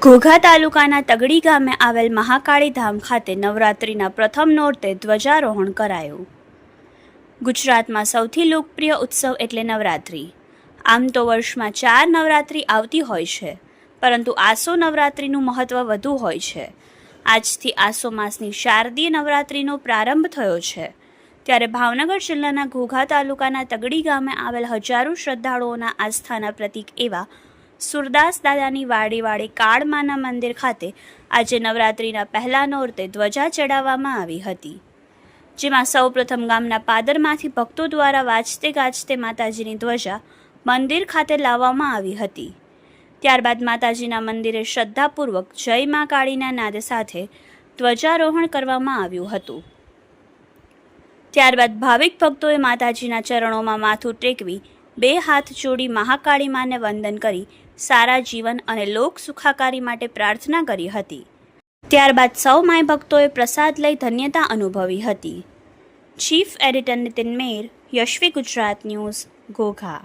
ઘોઘા તાલુકાના તગડી ગામે આવેલ મહાકાળી ધામ ખાતે નવરાત્રિના પ્રથમ નોરતે ધ્વજારોહણ કરાયું. ગુજરાતમાં સૌથી લોકપ્રિય ઉત્સવ એટલે નવરાત્રિ. આમ તો વર્ષમાં ચાર નવરાત્રિ આવતી હોય છે, પરંતુ આસો નવરાત્રિનું મહત્ત્વ વધુ હોય છે. આજથી આસો માસની શારદીય નવરાત્રિનો પ્રારંભ થયો છે. ત્યારે ભાવનગર જિલ્લાના ઘોઘા તાલુકાના તગડી ગામે આવેલ હજારો શ્રદ્ધાળુઓના આસ્થાના પ્રતીક એવા સુરદાસ દાદાની વાડી કાળમાના મંદિર ખાતે આજે નવરાત્રિના પહેલા નોરતે ધ્વજા ચડાવવામાં આવી હતી. જેમાં સૌપ્રથમ ગામના પાદરમાંથી ભક્તો દ્વારા વાજતે ગાજતે માતાજીની ધ્વજા મંદિર ખાતે લાવવામાં આવી હતી. ત્યારબાદ માતાજીના મંદિરે શ્રદ્ધાપૂર્વક જય મા કાળીના નાદ સાથે ધ્વજારોહણ કરવામાં આવ્યું હતું. ત્યારબાદ ભાવિક ભક્તોએ માતાજીના ચરણોમાં માથું ટેકવી, બે હાથ જોડી મહાકાળી માને વંદન કરી, સારા જીવન અને લોક સુખાકારી માટે પ્રાર્થના કરી હતી. ત્યારબાદ સૌ માય ભક્તોએ પ્રસાદ લઈ ધન્યતા અનુભવી હતી. Chief editor Nitin Mer, Yashvi Gujarat news, Ghogha.